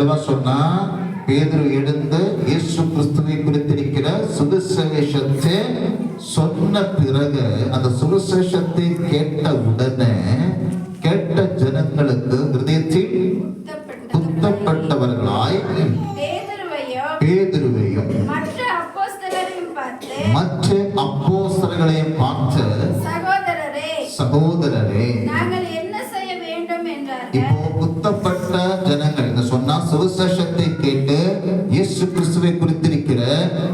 தெளிவா சொன்னா பேதுரு எழுந்து இயேசு கிறிஸ்துவை குறித்திருக்கிற சுவிசேஷத்தை சொன்ன பிறகு அந்த சுவிசேஷத்தை கேட்ட உடனே கேட்ட ஜனங்களுக்கு ஹிருதயத்தில் குத்தப்பட்டவர்களாய் பேதுருவையும் மற்ற அப்போஸ்தலர்களையும் பார்த்து சகோதரரே சுவிசேஷத்தை கேட்டு இயேசு கிறிஸ்துவை குறித்திருக்கிற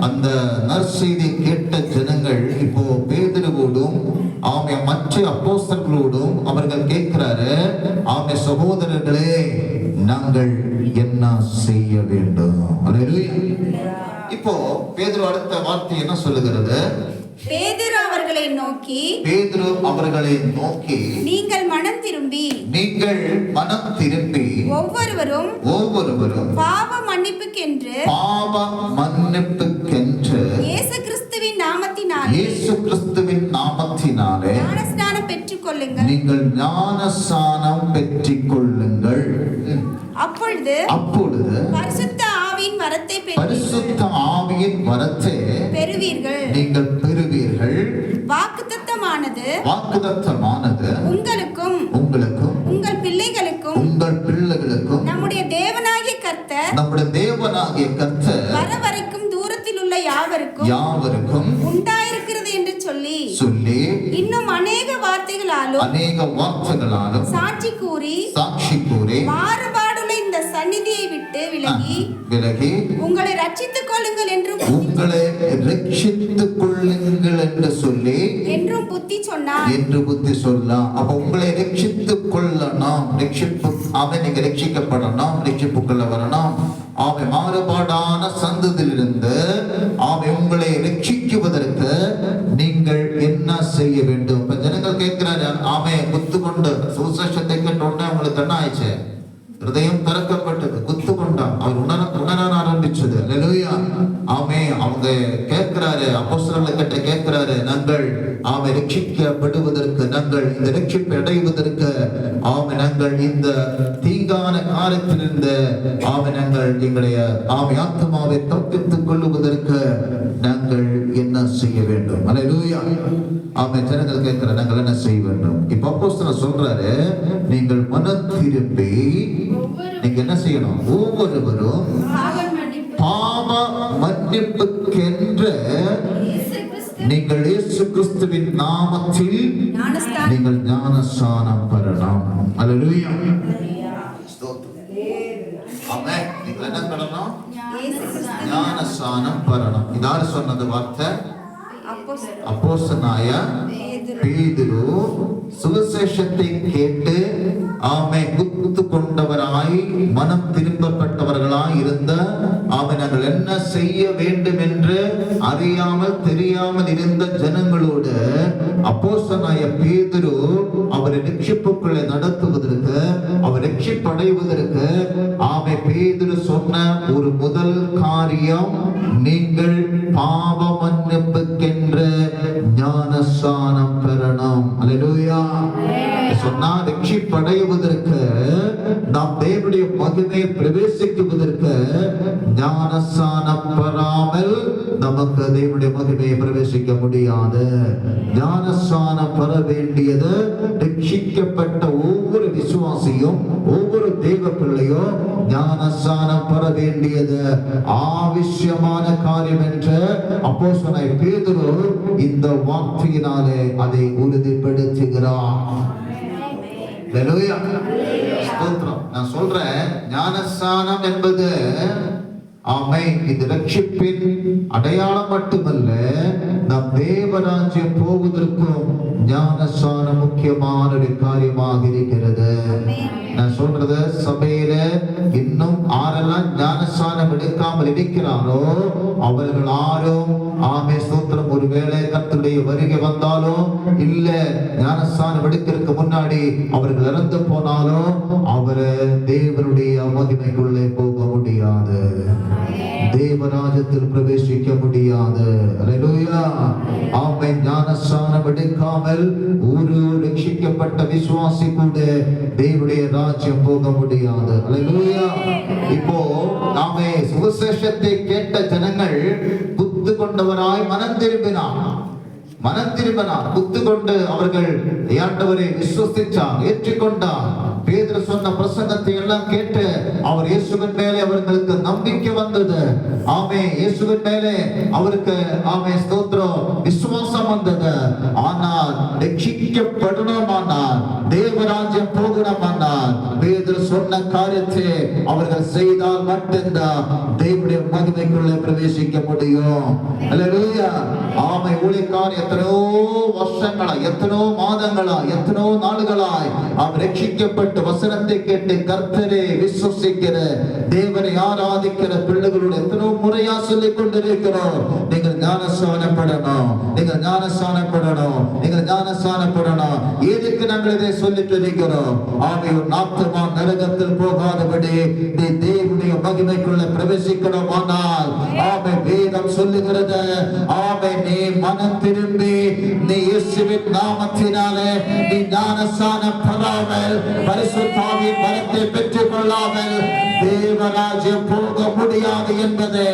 அந்த நற்செய்தி கேட்ட ஜனங்கள் இப்போ பேதருவோடும் ஆமை மற்ற அப்போஸ்தலர்களோடும் அவர்கள் கேட்கிறாரு ஆமை சகோதரர்களே நாங்கள் என்ன செய்ய வேண்டும். இப்போ பேதுரு அடுத்த வார்த்தை என்ன சொல்லுகிறது பேதுரு அவர்களை நோக்கி பேதுரு அவர்களை நோக்கி நீங்கள் மனம் திரும்பி நீங்கள் மனம் திரும்பி ஒவ்வொருவரும் ஒவ்வொருவரும் பாவ மன்னிப்புக்கென்று பாவ மன்னிப்புக்கென்று இயேசு கிறிஸ்துவின் நாமத்தினாலே இயேசு கிறிஸ்துவின் நாமத்தினாலே ஞானஸ்நானம் பெற்றுக் கொள்ளுங்கள் நீங்கள் ஞானசானம் பெற்றிக் கொள்ளுங்கள் அப்பொழுது அப்பொழுது பரிசுத்த ஆவியின் வரத்தை பரிசுத்த ஆவியின் வரத்தை பெறுவீர்கள். நீங்கள் பெறுவீர்கள். வாக்குத்தத்தமானது வாக்குதத்தமானது உங்களுக்கும் உங்களுக்கும் உங்கள் பிள்ளைகளுக்கும் உங்கள் தேவனாகிய கர்த்தர் நம்முடைய தேவனாகிய கர்த்தர் வர வரைக்கும் தூரத்தில் உள்ள யாவருக்கும் யாவருக்கும் உண்டாயிருக்கிறது என்று சொல்லி சொல்லி இன்னும் அநேக வார்த்தைகளாலும் அநேக வார்த்தைகளாலும் சாட்சி கூறி சாட்சி கூறி இந்த சந்நிதியை விட்டு விலகி விலகி. உங்களை ரட்சித்துக் கொள்ளுங்கள் என்றும் உங்களை ரட்சித்துக் கொள்ளுங்கள் என்று சொல்லி என்றும் புத்தி சொன்னார். என்று புத்தி சொல்லலாம் அப்ப உங்களை ரட்சித்துக் கொள்ளணும் ரட்சிப்பு அவன் நீங்க ரட்சிக்கப்படணும் ரட்சிப்புக்குள்ள வரணும் அவன் மாறுபாடான சந்ததியிலிருந்து அவன் உங்களை ரட்சிக்குவதற்கு நீங்கள் என்ன செய்ய வேண்டும்? இப்ப ஜனங்கள் கேட்கிறாரு அவன் குத்து கொண்டு சுசேஷத்தை கேட்ட உடனே உங்களுக்கு என்ன ஆயிடுச்சு? ஹிருதயம் திறக்கப்பட்டது குத்து கொண்டான் அவர் உணர உணர ஆரம்பிச்சது அல்லேலூயா ஆமே அவங்க கேட்கிறாரு அப்போஸ்தலர்களை கிட்ட கேட்கிறாரு நாங்கள் ஆமை ரட்சிக்கப்படுவதற்கு நாங்கள் இந்த ரட்சிப்பை அடைவதற்கு ஆமை நாங்கள் இந்த தீங்கான காலத்திலிருந்து ஆமை நாங்கள் எங்களுடைய ஆமை ஆத்மாவை தப்பித்துக் கொள்ளுவதற்கு நாங்கள் என்ன செய்ய வேண்டும்? அல்லேலூயா ஆமை ஜனங்கள் கேட்கிற நாங்கள் என்ன செய்ய வேண்டும்? இப்ப அப்போஸ்தலர் சொல்றாரு நீங்கள் மனம் திரும்பி நீங்க என்ன செய்யணும்? ஒவ்வொருவரும் பாவ மன்னிப்புக்கென்று நீங்கள் இயேசு கிறிஸ்துவின் நாமத்தில் ஞானஸ்தானம். நீங்கள் ஞானஸ்நானம் பெறணும் அல்லேலூயா. ஆமென். நீங்கள் என்ன பெறணும் இதாரு சொன்னது வார்த்தை? அப்போஸ்தனாய பேதுரு. பேதுரு. சுவிசேஷத்தை கேட்டு ஆமை குத்து கொண்டவராய் மனம் திரும்பப்பட்டவர்களாய் இருந்த ஆமை நாங்கள் என்ன செய்ய வேண்டும் என்று அறியாமல் தெரியாமல் இருந்த ஜனங்களோடு அப்போசனாய பேதுரு அவரை ரட்சிப்புக்குள்ளே நடத்துவதற்கு அவர் ரட்சிப்படைவதற்கு ஆமை பேதுரு சொன்ன ஒரு முதல் காரியம் நீங்கள் பாவ மன்னிப்புக்கென்று ஞானஸ்நானம் பெறணும். அல்லேலூயா. சொன்னா ரட்சிப்படைவதற்கு நாம் தேவனுடைய மகிமை பிரவேசிக்குவதற்கு ஞானஸ்நானம் பெறாமல் நமக்கு தேவனுடைய மகிமையை பிரவேசிக்க முடியாது. ஞானஸ்நானம் பெற வேண்டியது ரட்சிக்கப்பட்ட ஒவ்வொரு விசுவாசியும் ஒவ்வொரு தெய்வ பிள்ளையோ ஞானஸ்தானம் பெற வேண்டியது ஆவசியமான காரியம் என்று அப்போ சொன்ன பேதுரு இந்த வார்த்தையினாலே அதை உறுதிப்படுத்துகிறார். நான் சொல்றேன் ஞானஸ்தானம் என்பது ஆமை இது ரட்சிப்பின் அடையாளம் மட்டுமல்ல நம் தேவராஜ்யம் போவதற்கும் ஞானஸ்நானம் முக்கியமான ஒரு காரியமாக இருக்கிறது. நான் சொல்றது சபையில இன்னும் ஆரெல்லாம் ஞானஸ்தானம் எடுக்காமல் இருக்கிறாரோ அவர்கள் ஆரும் ஆமே சூத்திரம் ஒருவேளை வருகை வந்தாலும் இல்ல ஞானஸ்தானம் எடுக்கிறதுக்கு முன்னாடி அவர்கள் இறந்து போனாலும் அவரை தேவனுடைய மகிமைக்குள்ளே போக முடியாது. தேவராஜத்தில் பிரவேசிக்க முடியாது. அல்லேலூயா ஆமை ஞானஸ்தானம் எடுக்காமல் ஒரு ரட்சிக்கப்பட்ட விசுவாசி கூட தேவனுடைய ராஜ்யம் போக முடியாது. இப்போ நாமே சுவிசேஷத்தை கேட்ட ஜனங்கள் புத்து கொண்டவராய் மனம் திரும்பினான் மனம் திரும்பினார் கொண்டு அவர்கள் ஆண்டவரை விசுவசிச்சார் ஏற்றுக்கொண்டார். பேதர் சொன்ன பிரசங்கத்தை எல்லாம் கேட்டு அவர் இயேசுவின் மேலே அவர்களுக்கு நம்பிக்கை வந்தது. ஆமே இயேசுவின் மேலே அவருக்கு ஆமே ஸ்தோத்திரம் விசுவாசம் வந்தது. ஆனால் ரட்சிக்கப்படணுமானால் தேவராஜ்யம் போகணுமானால் பேதர் சொன்ன காரியத்தை அவர்கள் செய்தால் மட்டும்தான் தேவனுடைய அவருடைய மகிமைக்குள்ளே பிரவேசிக்க முடியும் அல்லேலூயா ஆமை ஊழியக்கார் எத்தனையோ வருஷங்களா எத்தனையோ மாதங்களா எத்தனையோ நாடுகளாய் அவர் ரட்சிக்கப்பட்டு வசனத்தை கேட்டு கர்த்தரை விசுவசிக்கிற தேவனை ஆராதிக்கிற பிள்ளைகளோடு எத்தனையோ முறையா சொல்லிக் கொண்டிருக்கிறோம். நீங்கள் ஞானஸ்தானப்படணும் நீங்கள் ஞானஸ்தானப்படணும் நீங்கள் ஞானஸ்தானப்படணும். எதுக்கு நாங்கள் இதை சொல்லிட்டு இருக்கிறோம். ஆமை நாத்தமா நரகத்தில் போகாதபடி நீ மகிமைக்குள்ள பிரவேசிக்கணும் ஆனால் ஆமை வேதம் சொல்லுகிறது. ஆமை நீ மனம் திரும்பி நீ இயேசுவின் நாமத்தினாலே நீ ஞானஸ்தானம் பெறாமல் பரிசுத்தாவின் வரத்தை பெற்றுக் கொள்ளாமல் தேவராஜ்யம் போக முடியாது என்பதை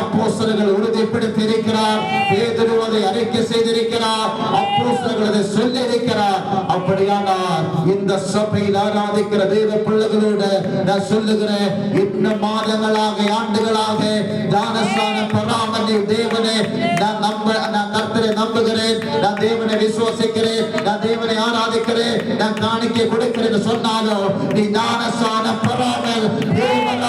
அப்போஸ்தலர்கள் உறுதிப்படுத்தி இருக்கிறார் பேதுருவதை அறிக்கை செய்திருக்கிறார். அப்போஸ்தலர்கள் அதை சொல்லி இருக்கிறார் அப்படியானால் இந்த சபையில் ஆராதிக்கிற தேவ பிள்ளைகளோட நான் சொல்லுகிறேன் இன்னும் மாதங்களாக ஆண்டுகளாக ஞானஸ்தானம் பெறாமல் தேவனே நான் நம்ப நான் கர்த்தரை நம்புகிறேன். நான் தேவனை விசுவாசிக்கிறேன். நான் தேவனை ஆராதிக்கிறேன். நான் காணிக்கை கொடுக்கிறேன் சொன்னாலும் நீ ஞானஸ்தானம் பெறாமல் தேவனை